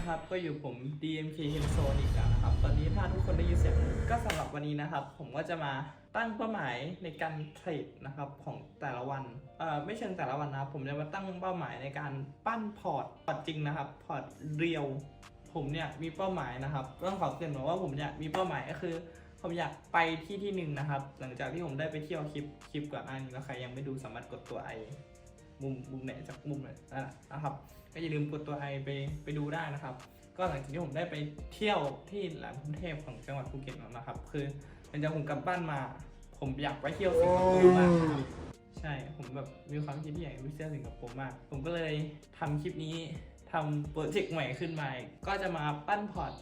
นะครับ ก็อยู่ผม DMK h e m z o n อีกแล้วนะครับ ตอนนี้ถ้าทุกคนได้ยินเสียงก็สำหรับวันนี้นะครับ ผมก็จะมาตั้งเป้าหมายในการเทรดนะครับของแต่ละวันเอ่อไม่เชิงแต่ละวันนะผมจะมาตั้งเป้าหมายในการปั้นพอร์ตพอร์ตจริงนะครับพอร์ตเรียว ผมเนี่ยมีเป้าหมายนะครับต้องขอเกรินก่อนว่าผมเนี่ยมีเป้าหมายก็คือ ผมอยากไปที่ที่หนึ่งนะครับ หลังจากที่ผมได้ไปเที่ยวคลิปคลิปก่อนหน้านี้แล้วใครยังไม่ดูสามารถกดตัวไอมุมมุมไหนจากมุมไหนนั่นแหละนะครับ ก็อย่าลืมกดตัวไอไปไปดูได้นะครับ ก็หลังจากที่ผมได้ไปเที่ยวที่แหลมกรุงเทพของจังหวัดภูเก็ตแล้วนะครับ คือหลังจากผมกลับบ้านมา ผมอยากไปเที่ยวสิงคโปร์มากนะครับใช่ผมแบบมีความคิดที่อยากไปเที่ยวสิงคโปร์มาก ผมก็เลยทำคลิปนี้ทำโปรเจกต์ใหม่ขึ้นมา ก็จะมาปั้นพอร์ต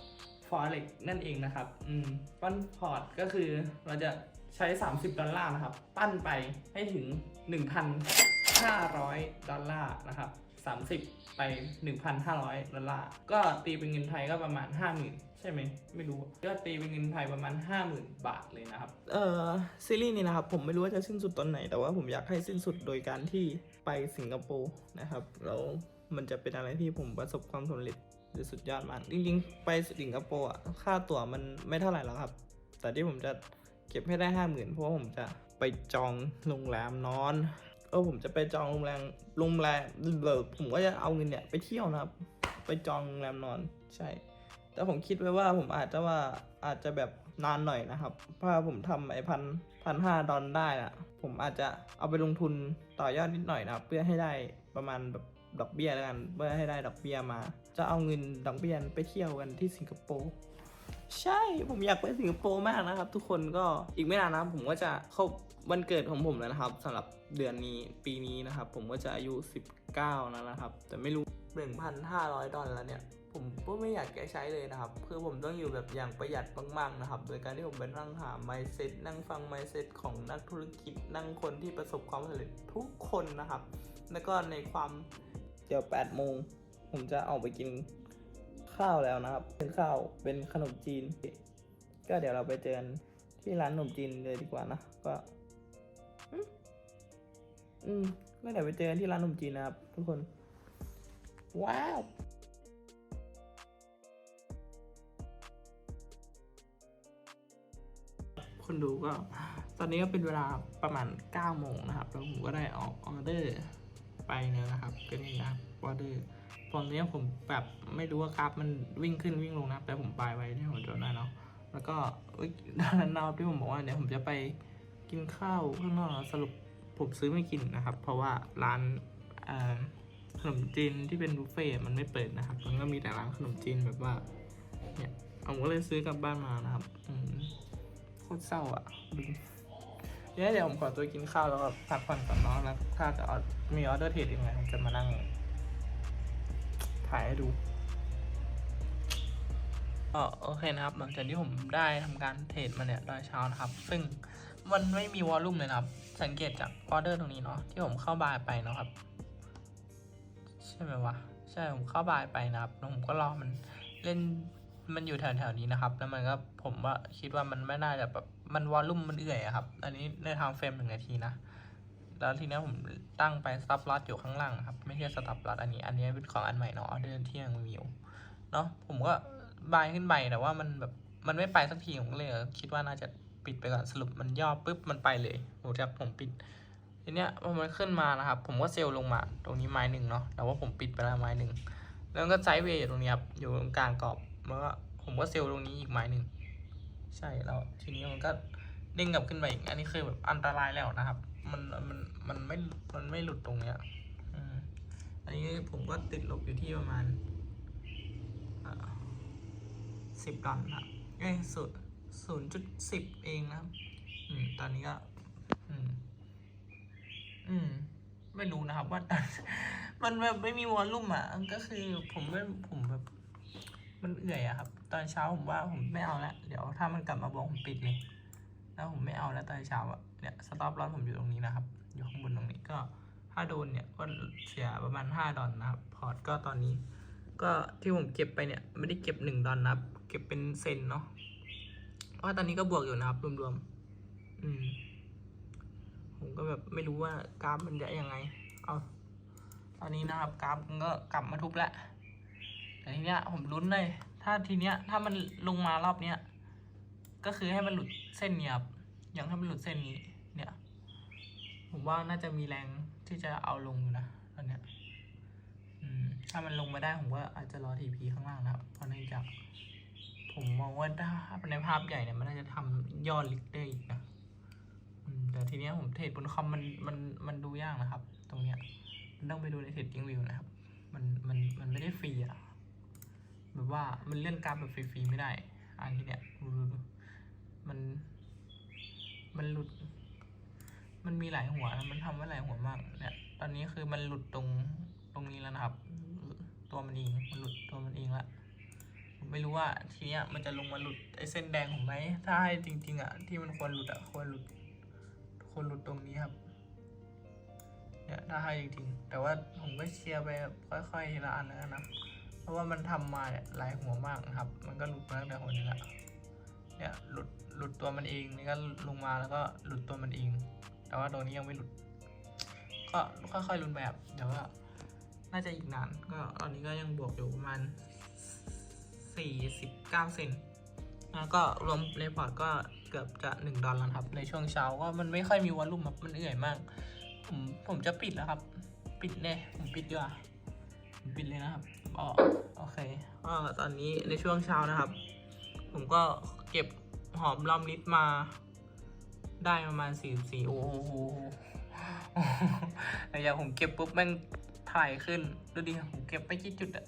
ฟอเร็กนั่นเองนะครับ อืม ปั้นพอร์ตก็คือเราจะใช้ 30 ดอลลาร์นะครับ ปั้นไปให้ถึง 1,500 ดอลลาร์นะครับ 30 ไป 1,500ดอลลาร์ก็ตีเป็นเงินไทยก็ประมาณ 50,000 ใช่ไหมไม่รู้ก็ตีเป็นเงินไทยประมาณ 50,000 บาทเลยนะครับ เอ่อซีรีส์นี้นะครับ ผมไม่รู้ว่าจะสิ้นสุดตอนไหน แต่ว่าผมอยากให้สิ้นสุดโดยการที่ไปสิงคโปร์นะครับแล้วมันจะเป็นอะไรที่ผมประสบความสำเร็จคือสุดยอดมากจริงๆ ไปสิงคโปร์อะค่าตั๋วมันไม่เท่าไหร่หรอกครับ แต่ที่ผมจะเก็บให้ได้ห้าหมื่นเพราะว่าผมจะไปจองโรงแรมนอน เออผมจะไปจองโรงแรมโรงแรมเบิกผมก็จะเอาเงินเนี่ยไปเที่ยวนะครับ ไปจองโรงแรมนอนใช่ แต่ผมคิดไว้ว่าผมอาจจะว่าอาจจะแบบนานหน่อยนะครับ เพราะผมทำไอ้พันพันห้าดอลได้อะผมอาจจะเอาไปลงทุนต่อยอดนิดหน่อยนะครับ เพื่อให้ได้ประมาณแบบดอกเบี้ยแล้วกัน เพื่อให้ได้ดอกเบี้ยมา จะเอาเงินดอกเบี้ยไปเที่ยวกันที่สิงคโปร์ ใช่ผมอยากไปสิงคโปร์มากนะครับ ทุกคนก็อีกไม่นานนะผมก็จะครบวันเกิดของผมแล้วนะครับสำหรับเดือนนี้ปีนี้นะครับ ผมก็จะอายุ 19แล้วนะครับ แต่ไม่รู้ 1,500 ดอลลาร์เนี่ยผมก็ไม่อยากแกใช้เลยนะครับ คือผมต้องอยู่แบบอย่างประหยัดมากๆนะครับ โดยการที่ผมไปนั่งหา mindset นั่งฟัง mindset ของนักธุรกิจ นั่งคนที่ประสบความสำเร็จทุกคนนะครับ แล้วก็ในความเดี๋ยว8โมงผมจะออกไปกิน ข้าวแล้วนะครับ เป็นข้าวเป็นขนมจีน ก็เดี๋ยวเราไปเจอกันที่ร้านขนมจีนเลยดีกว่านะก็อืมอืมก็เดี๋ยวไปเจอกันที่ร้านขนมจีนนะครับ ทุกคน ว้าวคนดูก็ตอนนี้ก็เป็นเวลาประมาณ9โมงนะครับ แล้วผมก็ได้ออกออเดอร์ไปแล้วนะครับ ก็นี่นะครับออเดอร์ ตอนนี้ผมแบบไม่รู้ว่ากราฟมันวิ่งขึ้นวิ่งลงนะแต่ผมปลายไว้ที่ผมจดได้เนาะแล้วก็ด้านนั้นที่ผมบอกว่าเดี๋ยวผมจะไปกินข้าวข้างนอกสรุปผมซื้อไม่กินนะครับ เพราะว่าร้านขนมจีนที่เป็นบุฟเฟ่มันไม่เปิดนะครับ มันก็มีแต่ร้านขนมจีนแบบว่าเนี่ยผมก็เลยซื้อกลับบ้านมานะครับอืโคตรเศร้าอะเดี๋ยวเดี๋ยวผมขอตัวกินข้าวแล้วก็พักผ่อนก่อนเนาะแล้วถ้าจะมีออเดอร์เทรดยังไงผมจะมานั่ง ถ่ายให้ดูก็โอเคนะครับ หลังจากที่ผมได้ทำการเทรดมาเนี่ยตอนเช้านะครับ ซึ่งมันไม่มีวอลลุ่มเลยนะครับ สังเกตจากออเดอร์ตรงนี้เนาะที่ผมเข้าบายไปเนาะครับ ใช่ไหมวะใช่ผมเข้าบายไปนะครับแล้วผมก็รอมันเล่นมันอยู่แถวๆนี้นะครับ แล้วมันก็ผมว่าคิดว่ามันไม่น่าจะแบบมันวอลลุ่มมันเอื่อยอะครับ อันนี้ในทางเฟรมหนึ่งนาทีนะ แล้วทีนี้ผมตั้งไปสต็อปลอสอยู่ข้างล่างครับ ไม่ใช่สต็อปลอสอันนี้ อันนี้เป็นของอันใหม่เนาะเดอร์ที่ยังมีอยู่เนาะผมก็บายขึ้นไปแต่ว่ามันแบบมันไม่ไปสักทีผมเลยคิดว่าน่าจะปิดไปก่อนสรุปมันย่อปุ๊บมันไปเลยผมจะผมปิดทีเนี้ยพอมันขึ้นมานะครับ ผมก็เซลล์ลงมาตรงนี้ไม้หนึ่งเนาะแต่ว่าผมปิดไปแล้วไม้หนึ่งแล้วก็ไซด์เวย์อยู่ตรงนี้ครับอยู่ตรงกลางกรอบแล้วก็ผมก็เซลล์ตรงนี้อีกไม้หนึ่งใช่แล้วทีนี้มันก็เด้งกลับขึ้นไปอีกอันนี้คือแบบอันตรายแล้วนะครับ มันมันมันไม่มันไม่หลุดตรงเนี้ยอันนี้ผมก็ติดลบอยู่ที่ประมาณสิบดอลครับเอ้ยศูนย์ศูนย์จุดสิบเองนะครับอืมตอนนี้ก็ อืม อืม ไม่รู้นะครับว่า มันแบบไม่มีวอลลุ่มอะ ก็คือผมไม่ผมแบบ มันเอื่อยอะครับ ตอนเช้าผมว่าผมไม่เอาล้วเดี๋ยวถ้ามันกลับมาบอกผมปิดเลย แล้วผมไม่เอาแล้วตอนเช้าอะ เนี่ยสต็อปลอสผมอยู่ตรงนี้นะครับ อยู่ข้างบนตรงนี้ก็ถ้าโดนเนี่ยก็เสียประมาณห้าดอลนะครับ พอร์ตก็ตอนนี้ ก็ที่ผมเก็บไปเนี่ยไม่ได้เก็บหนึ่งดอลนะครับ เก็บเป็นเซนเนาะเพราะตอนนี้ก็บวกอยู่นะครับ รวมๆอืมผมก็แบบไม่รู้ว่ากราฟมันจะยังไง เอา ตอนนี้นะครับกราฟมันก็กลับมาทุบแล้วแต่ทีเนี้ยผมลุ้นเลย ถ้าทีเนี้ยถ้ามันลงมารอบเนี้ยก็คือให้มันหลุดเส้นเนี้ยครับ ย่างถ้ามันหลุดเส้นนี้ เนี่ย ผมว่าน่าจะมีแรงที่จะเอาลงอยู่นะตอนเนี้ยถ้ามันลงมาได้ผมก็อาจจะรอทีพีข้างล่างนะครับเพราะเนื่องจากผมมองว่าถ้าในภาพใหญ่เนี่ยมันน่าจะทำยอดลิกได้อีกนะแต่ทีเนี้ยผมเทรดบนคอมมันมันมันดูยากนะครับ ตรงเนี้ยมันต้องไปดูในเทรดจิ้งวิวนะครับ มันมันมันไม่ได้ฟรีอะแบบว่ามันเลื่อนกราฟแบบฟรีๆไม่ได้ อันที่เนี้ยมัน มันหลุด มันมีหลายหัว มันทำไว้หลายหัวมาก เนี่ย ตอนนี้คือมันหลุดตรงตรงนี้แล้วนะครับ ตัวมันเอง มันหลุดตัวมันเองละผมไม่รู้ว่าทีเนี้ยมันจะลงมาหลุดไอ้เส้นแดงผมไหม ถ้าให้จริง ๆอะที่มันควรหลุดอะควรหลุดควรหลุดตรงนี้ครับ เนี่ยถ้าให้จริงๆ แต่ว่าผมก็เชียร์ไปค่อยๆทีละอันแล้วกันะ เพราะว่ามันทำมาเนี่ยหลายหัวมากนะครับ มันก็หลุดมาตั้งแต่หัวนี้แหละเนี่ยหลุด หลุดตัวมันเองนี่ก็ลงมาแล้วก็หลุดตัวมันเอง แต่ว่าตรงนี้ยังไม่หลุด ก็ค่อยๆลุ้นแบบเดี๋ยวว่าน่าจะอีกนาน ก็ตอนนี้ก็ยังบวกอยู่ประมาณ49 เซนแล้วก็รวมในพอร์ตก็เกือบจะ 1 ดอลลาร์ครับ ในช่วงเช้าก็มันไม่ค่อยมีวอลลุ่มครับ มันเอื่อยมาก ผมผมจะปิดแล้วครับ ปิดเลยผมปิดดีกว่าผมปิดเลยนะครับอ๋อโอเคก็ตอนนี้ในช่วงเช้านะครับ ผมก็เก็บ หอมรอมริดมา ได้ประมาณ44โอ้โหหลังจากผมเก็บปุ๊บม่งถ่ายขึ้น ดูดิผมเก็บไปกี่จุดอะ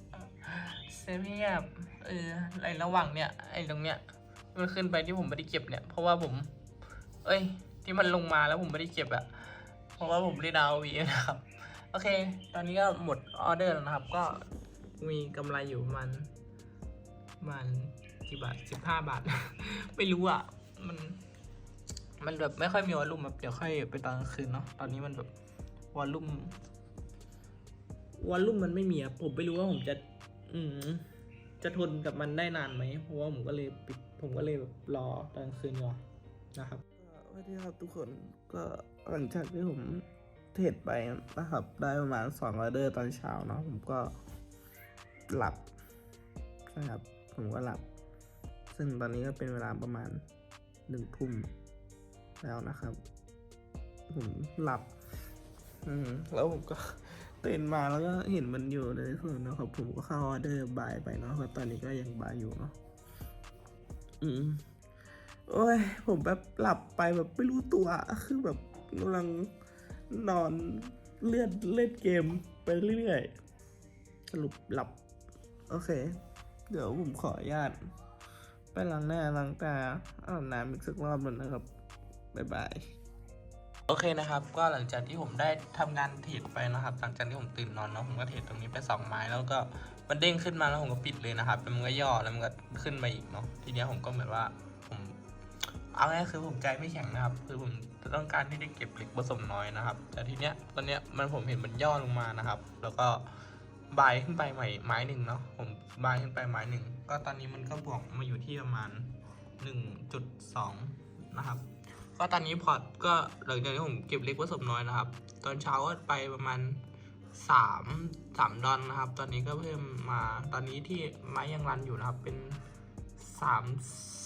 เซเวียบเออไอระหว่างเนี้ยไอตรงเนี้ยมันขึ้นไปที่ผมไม่ได้เก็บเนี่ย เพราะว่าผม เอ้ย ที่มันลงมาแล้วผมไม่ได้เก็บอะเพราะว่าผมเล่นดาววีนะครับ โอเค ตอนนี้ก็หมดออเดอร์แล้วนะครับ ก็มีกำไรอยู่ประมาณประมา ณกี่บาทสิบห้าบาท ไม่รู้อะ มัน มันแบบไม่ค่อยมีวอลลุ่มแบบเดี๋ยวค่อยไปตอนกลางคืนเนาะ ตอนนี้มันแบบวอลลุ่ม วอลลุ่มมันไม่มีอะผมไม่รู้ว่าผมจะ อืมจะทนกับมันได้นานไหม เพราะว่าผมก็เลยปิด ผมก็เลยแบบรอตอนกลางคืนก่อนนะครับสวัสดีครับทุกคน ก็หลังจากที่ผมเทรดไปนะครับ ได้ประมาณสองออเดอร์ตอนเช้าเนาะ ผมก็หลับใช่ครับ ผมก็หลับ ซึ่งตอนนี้ก็เป็นเวลาประมาณหนึ่งทุ่มแล้วนะครับ ผมหลับ อืมแล้วผมก็ตื่นมาแล้วก็เห็นมันอยู่ในส่วนนะครับผมก็เข้าออเดอร์บายไปเนาะเพราะตอนนี้ก็ยังบายอยู่เนาะอืมโอ้ย ผมแบบหลับไปแบบไม่รู้ตัว คือแบบกำลังนอนเลื่อนเล่นเกมไปเรื่อยๆสรุปหลับ โอเค เดี๋ยวผมขออนุญาต ไปล้างหน้าล้างตาอาบน้ำอีกสักรอบหนึ่งนะครับ บ๊ายบาย โอเคนะครับ ก็หลังจากที่ผมได้ทำงานเทรดไปนะครับ หลังจากที่ผมตื่นนอนเนาะผมก็เทรดตรงนี้ไปสองไม้แล้วก็มันเด้งขึ้นมาแล้วผมก็ปิดเลยนะครับแล้วมันก็ย่อแล้วมันก็ขึ้นมาอีกเนาะทีเนี้ยผมก็เหมือนว่าผม เอาง่ายๆคือผมใจไม่แข็งนะครับ คือผมต้องการที่จะเก็บเหล็กผสมน้อยนะครับ แต่ทีเนี้ยตอนเนี้ยมันผมเห็นมันย่อลงมานะครับ แล้วก็ บายขึ้นไปใหม่ไม้หนึ่งเนาะผมบายขึ้นไปไม้หนึ่งก็ตอนนี้มันก็บวกมาอยู่ที่ประมาณ 1.2 นะครับ ก็ตอนนี้พอร์ตก็หลังจากที่ผมเก็บเล็กผสมน้อยนะครับ ตอนเช้าก็ไปประมาณสามสามดอลนะครับ ตอนนี้ก็เพิ่มมาตอนนี้ที่ไม้ยังรันอยู่นะครับเป็นสาม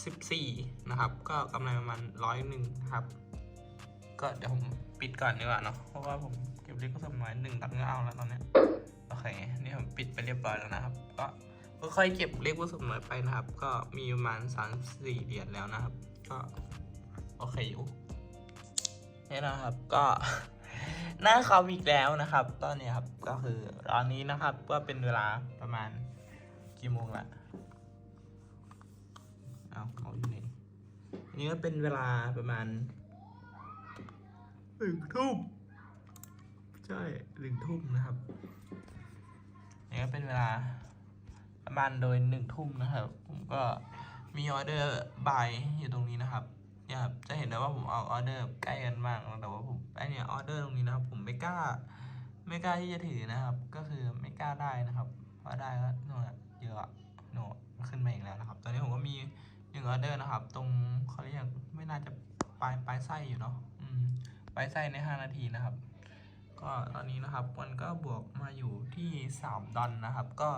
สิบสี่นะครับ ก็กำไรประมาณร้อยหนึ่งครับก็เดี๋ยวผมปิดก่อนดีกว่าเนาะเพราะว่าผมเก็บเล็กผสมน้อยหนึ่งดอลก็เอาแล้วตอนเนี้ย อเคนี่ผมปิดไปเรียบร้อยแล้วนะครับ ก็ค่อยๆเก็บเล็กผสมน้อยไปนะครับ ก็มีประมาณสามสี่เหรียญแล้วนะครับ ก็โอเคอยู่นี่นะครับก็หน้าคอมอีกแล้วนะครับ ตอนนี้ครับก็คือตอนนี้นะครับก็เป็นเวลาประมาณกี่โมงละเอาเขาอยู่นี่อันนี้ก็เป็นเวลาประมาณหนึ่งทุ่มใช่หนึ่งทุ่มนะครับ นี่ก็เป็นเวลาประมาณโดยหนึ่งทุ่มนะครับ ผมก็มีออเดอร์บายอยู่ตรงนี้นะครับเนี่ยครับจะเห็นได้ว่าผมเอาออเดอร์ใกล้กันมากนะแต่ว่าผมไอเนี่ยออเดอร์ตรงนี้นะครับ ผมไม่กล้า ไม่กล้าที่จะถือนะครับ ก็คือไม่กล้าได้นะครับเพราะได้ก็โน่นอะเยอะอะโน่นขึ้นมาอีกแล้วนะครับ ตอนนี้ผมก็มีหนึ่งออเดอร์นะครับ ตรงเขาเรียกไม่น่าจะปลายปลายไส้อยู่เนาะอืมปลายไส้ในห้านาทีนะครับ ก็ตอนนี้นะครับมันก็บวกมาอยู่ที่สามดอลนะครับ ก็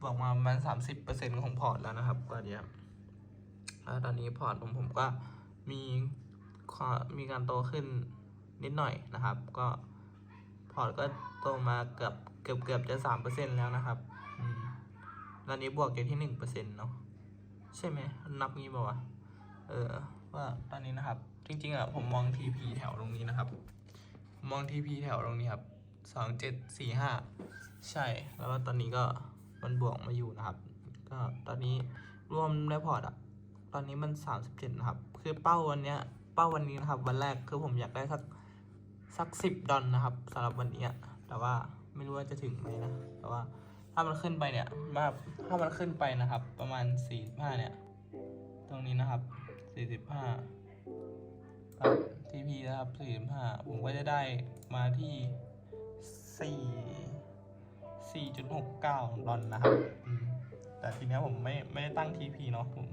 บวกมาประมาณสามสิบเปอร์เซ็นของพอร์ตแล้วนะครับก็เดี๋ยวแล้วตอนนี้พอร์ตของผมก็มีความมีการโตขึ้นนิดหน่อยนะครับ ก็พอร์ตก็โตมาเกือบเกือบเกือบจะสามเปอร์เซ็นแล้วนะครับตอนนี้บวกอยู่ที่หนึ่งเปอร์เซ็นเนาะใช่ไหมนับงี้ป่าวะเออว่าตอนนี้นะครับ จริงๆอะผมมอง TP แถวตรงนี้นะครับ มอง TP แถวตรงนี้ครับสองเจ็ดสี่ห้าใช่ แล้วก็ตอนนี้ก็มันบวกมาอยู่นะครับ ก็ตอนนี้รวมได้พอร์ตอะตอนนี้มันสามสิบเจ็ดนะครับ คือเป้าวันเนี้ย เป้าวันนี้นะครับ วันแรกคือผมอยากได้สักสักสิบดอลนะครับสำหรับวันนี้แต่ว่าไม่รู้ว่าจะถึงไหมนะ แต่ว่าถ้ามันขึ้นไปเนี่ยมาถ้ามันขึ้นไปนะครับ ประมาณสี่สิบห้าเนี่ย ตรงนี้นะครับสี่สิบห้าครับ ทีพีนะครับสี่สิบห้าผมก็จะได้มาที่สี่สี่จุดหกเก้าดอลนะครับ แต่ทีนี้ผมไม่ไม่ได้ตั้งทีพีเนาะผม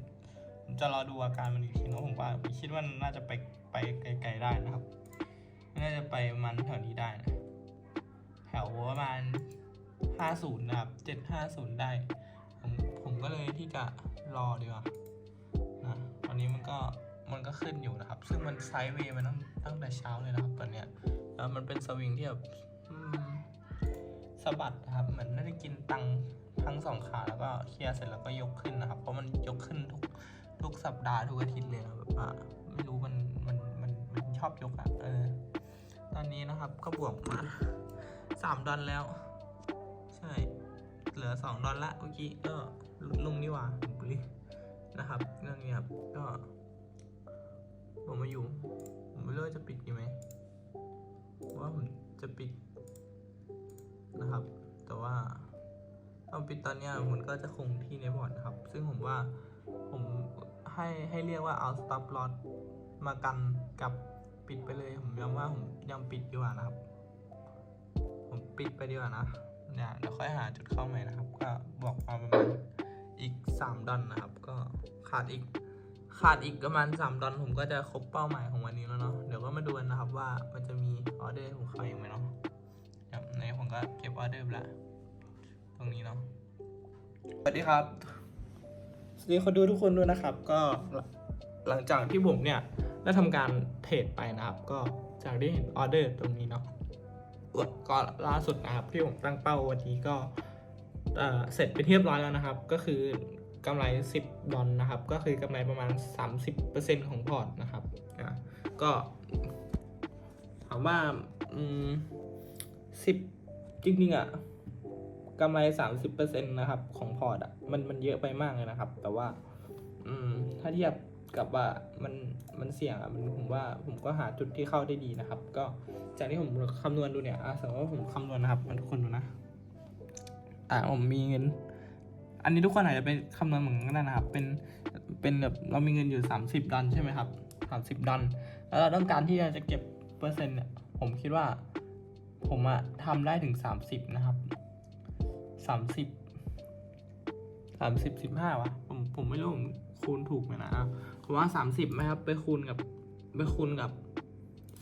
ผมจะรอดูอาการมันอีกทีเนาะผมว่าคิดว่าน่าจะไปไปไกลๆได้นะครับ น่าจะไปมันแถวนี้ได้นะ แถวประมาณห้าศูนย์นะครับเจ็ดห้าศูนย์ได้ ผมผมก็เลยที่จะรอดีกว่านะตอนนี้มันก็ มันก็ขึ้นอยู่นะครับ ซึ่งมันไซด์เวย์มาตั้งตั้งแต่เช้าเลยนะครับตอนเนี้ยแล้วมันเป็นสวิงที่แบบสะบัดนะครับ เหมือนน่าจะกินตังทั้งสองขาแล้วก็เคลียร์เสร็จแล้วก็ยกขึ้นนะครับ เพราะมันยกขึ้นทุกทุกสัปดาห์ทุกอาทิตย์เลยนะแบบว่าไม่รู้มันมันมันมันชอบยกอะเออ ตอนนี้นะครับก็บวกมาสามดอลแล้ว ใช่ เหลือสองดอลละเมื่อกี้ก็ลดลงนี่หว่านะครับเรื่องนี้ครับก็ ผมมาอยู่ ผมไม่รู้ว่าจะปิดดีไหมว่าผมจะปิดนะครับ แต่ว่าถ้าปิดตอนนี้มันก็จะคงที่ในพอร์ตนะครับ ซึ่งผมว่าผมให้ให้เรียกว่าเอา stop loss มากันกับปิดไปเลย ผมย้ำว่าผมยังปิดดีกว่านะครับ ผมปิดไปดีกว่านะเนี่ยเดี๋ยวค่อยหาจุดเข้าใหม่นะครับ ก็บอกมาประมาณอีก 3ดอลนะครับ ก็ขาดอีก ขาดอีกประมาณ3ดอลผมก็จะครบเป้าหมายของวันนี้แล้วเนาะ เดี๋ยวก็มาดูกันนะครับว่ามันจะมีออเดอร์ให้ผมเข้าอีกไหมเนาะครับในผมก็เก็บออเดอร์ไปละตรงนี้เนาะ สวัสดีครับ สวัสดีคนดูทุกคนด้วยนะครับ ก็หลังจากที่ผมเนี่ยได้ทำการเทรดไปนะครับ ก็จากที่เห็นออเดอร์ตรงนี้เนาะก็ล่าสุดนะครับที่ผมตั้งเป้าวันนี้ก็เสร็จไปนที่เรียบร้อยแล้วนะครับ ก็คือ กำไร 10 ดอลนะครับ ก็คือกำไรประมาณ 30%ของพอร์ตนะครับอะก็ถามว่าอืมสิบจริงๆอะกำไร 30%นะครับของพอร์ตอะมันมันเยอะไปมากเลยนะครับ แต่ว่าอืมถ้าเทียบกับว่ามันมันเสี่ยงอะมันผมว่าผมก็หาจุดที่เข้าได้ดีนะครับ ก็จากที่ผมคำนวณดูเนี่ยอะสมมติว่าผมคำนวณนะครับมันทุกคนดูนะอ่าผมมีเงิน อันนี้ทุกคนอาจจะเป็นคำนวณเหมือนกันนะครับ เป็น เป็นแบบเรามีเงินอยู่สามสิบดอลใช่ไหมครับสามสิบดอลแล้วเราต้องการที่จะเก็บเปอร์เซ็นต์เนี่ย ผมคิดว่า ผมอะทำได้ถึงสามสิบนะครับสามสิบสามสิบสิบห้าวะผมผมไม่รู้ผมคูณถูกไหมนะอะผมว่าสามสิบไหมครับ ไปคูณกับ ไปคูณกับ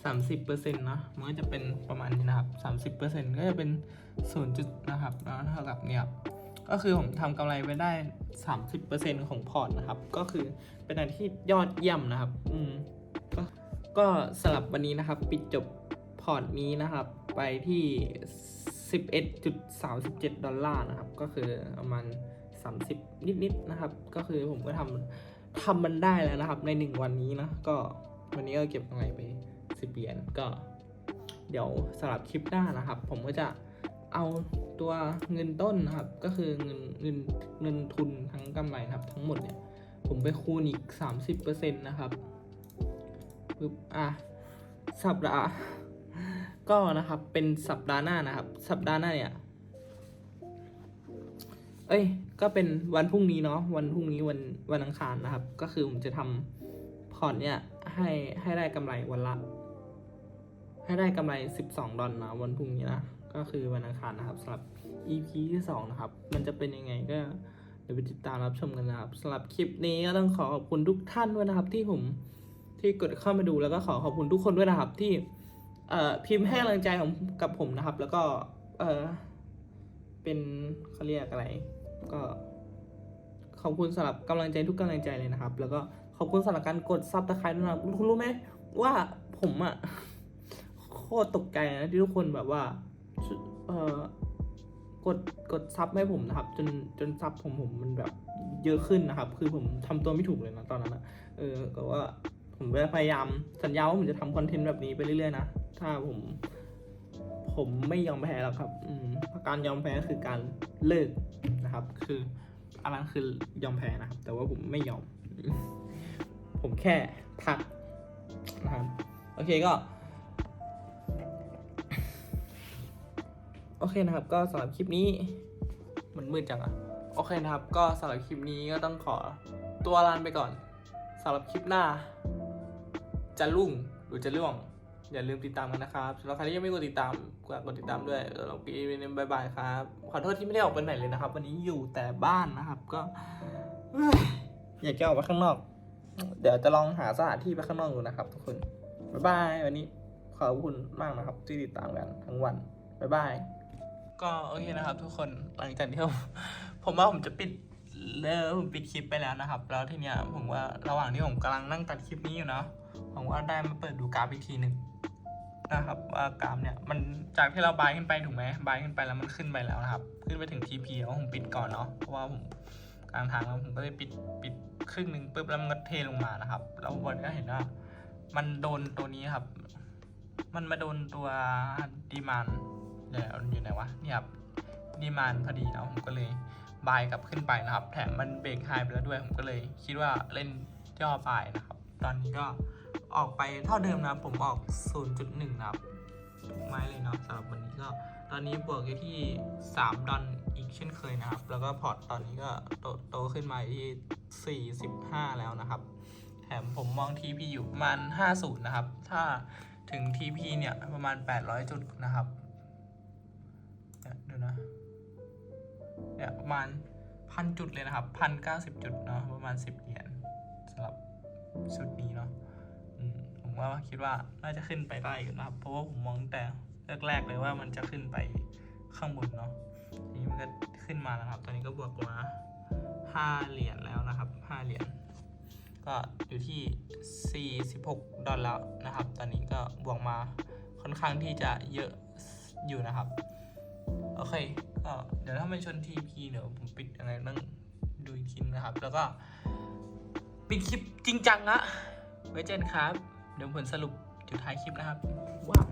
สามสิบเปอร์เซ็นต์นะ มันก็จะเป็นประมาณนี้นะครับสามสิบเปอร์เซ็นต์ก็จะเป็นศูนย์จุดนะครับ แล้วเท่ากับเนี่ย ก็คือผมทำกำไรไปได้สามสิบเปอร์เซ็นต์ของพอร์ตนะครับ ก็คือเป็นอะไรที่ยอดเยี่ยมนะครับ อืมก็ก็สำหรับวันนี้นะครับ ปิดจบพอร์ตนี้นะครับ ไปที่ 11.37 ดอลลาร์นะครับ ก็คือประมาณ 30 นิดๆนะครับ ก็คือผมก็ทำทำมันได้แล้วนะครับ ใน 1 วันนี้นะ ก็วันนี้ก็เก็บกำไรไป 10 เหรียญก็ เดี๋ยวสำหรับคลิปหน้านะครับ ผมก็จะ เอาตัวเงินต้นนะครับ ก็คือเงินเงินเงินทุนทั้งกำไรนะครับ ทั้งหมดเนี่ย ผมไปคูณอีก 30%นะครับปึ๊บอะสัปดาห์ก็นะครับเป็นสัปดาห์หน้านะครับ สัปดาห์หน้าเนี่ย เอ้ย ก็เป็นวันพรุ่งนี้เนาะวันพรุ่งนี้วันวันอังคารนะครับ ก็คือผมจะทำพอร์ตเนี่ยให้ให้ได้กำไรวันละ ให้ได้กำไร 12 ดอลนะวันพรุ่งนี้นะ ก็คือวันอังคารนะครับสำหรับ EP ที่2นะครับ มันจะเป็นยังไงก็เดี๋ยวไปติดตามรับชมกันนะครับสำหรับคลิปนี้ก็ต้องขอขอบคุณทุกท่านด้วยนะครับ ที่ผมที่กดเข้ามาดูแล้วก็ขอขอบคุณทุกคนด้วยนะครับ ที่เอ่อพิมพ์ให้กำลังใจของกับผมนะครับ แล้วก็เอ่อเป็นเขาเรียกอะไร ก็ขอบคุณสำหรับกำลังใจทุกกำลังใจเลยนะครับ แล้วก็ขอบคุณสำหรับการกดซับตะไคร้ด้วยนะครับคุณรู้ไหมว่าผมอะโคตรตกใจนะที่ทุกคนแบบว่า เออกดกดซับให้ผมนะครับ จนจนซับผมผมมันแบบเยอะขึ้นนะครับ คือผมทำตัวไม่ถูกเลยนะตอนนั้นอะเออก็ว่าผมจะพยายามสัญญาว่าผมจะทำคอนเทนต์แบบนี้ไปเรื่อยๆนะถ้าผมผมไม่ยอมแพ้แล้วครับอืมการยอมแพ้คือการเลิกนะครับ คืออันนั้นคือยอมแพ้นะครับ แต่ว่าผมไม่ยอม ผมแค่พักนะครับ โอเคก็ โอเคนะครับ ก็สำหรับคลิปนี้มันมืดจังอะโอเคนะครับ ก็สำหรับคลิปนี้ก็ต้องขอตัวลาไปก่อนสำหรับคลิปหน้า จะรุ่งหรือจะร่วง อย่าลืมติดตามกันนะครับสำหรับใครที่ยังไม่กดติดตามกดกดติดตามด้วยสำหรับปีนี้บายบายครับ ขอโทษที่ไม่ได้ออกไปไหนเลยนะครับ วันนี้อยู่แต่บ้านนะครับ ก็อยากจะออกไปข้างนอก เดี๋ยวจะลองหาสถานที่ไปข้างนอกดูนะครับ ทุกคนบายบายวันนี้ขอบคุณมากนะครับ ที่ติดตามกันทั้งวันบายบาย ก็โอเคนะครับ ทุกคนหลังจากที่ผมผมว่าผมจะปิดเลิผมปิดคลิปไปแล้วนะครับ แล้วทีเนี้ยผมว่าระหว่างที่ผมกำลังนั่งตัดคลิปนี้อยู่เนาะผมว่าได้มาเปิดดูกราฟอีกทีหนึ่งนะครับว่ากราฟเนี่ยมันจากที่เราบายขึ้นไปถูกไหมบายขึ้นไปแล้วมันขึ้นไปแล้วนะครับ ขึ้นไปถึง TP แล้วผมปิดก่อนเนาะเพราะว่าผมกลางทางแล้วผมก็เลยปิดปิดครึ่งหนึ่งปุ๊บแล้วมันก็เทลงมานะครับแล้ววันก็เห็นว่ามันโดนตัวนี้ครับ มันมาโดนตัวดีมาน เดี๋ยวอยู่ไหนวะเนี่ยครับดีมานพอดีนะผมก็เลยบายกลับขึ้นไปนะครับ แถมมันเบรกไฮไปแล้วด้วย ผมก็เลยคิดว่าเล่นย่อบายนะครับ ตอนนี้ก็ออกไปเท่าเดิมนะผมออก 0.1 นะครับไม้เลยเนาะสำหรับวันนี้ก็ ตอนนี้บวกอยู่ที่ 3 ดอลอีกเช่นเคยนะครับ แล้วก็พอร์ตตอนนี้ก็โตโตขึ้นมาที่ 45 แล้วนะครับ แถมผมมอง TP อยู่ประมาณ 50 นะครับ ถ้าถึง TP เนี่ยประมาณ 800 จุดนะครับ นะ เนี่ยประมาณพันจุดเลยนะครับพันเก้าสิบจุดเนาะประมาณสิบเหรียญสำหรับชุดนี้เนาะผมว่าคิดว่าน่าจะขึ้นไปได้อยู่นะครับ เพราะว่าผมมองตั้งแต่แรกๆเลยว่ามันจะขึ้นไปข้างบนเนาะทีนี้มันก็ขึ้นมาแล้วครับ ตอนนี้ก็บวกมาห้าเหรียญแล้วนะครับห้าเหรียญก็อยู่ที่ 46 ดอลลาร์นะครับ ตอนนี้ก็บวกมาค่อนข้างที่จะเยอะอยู่นะครับ โอเคก็เดี๋ยวถ้ามันชน TP เดี๋ยวผมปิดยังไงต้องดูอีกทีนะครับ แล้วก็ปิดคลิปจริงจังนะไว้เจอกันครับ เดี๋ยวผลสรุปจุดท้ายคลิปนะครับว้าว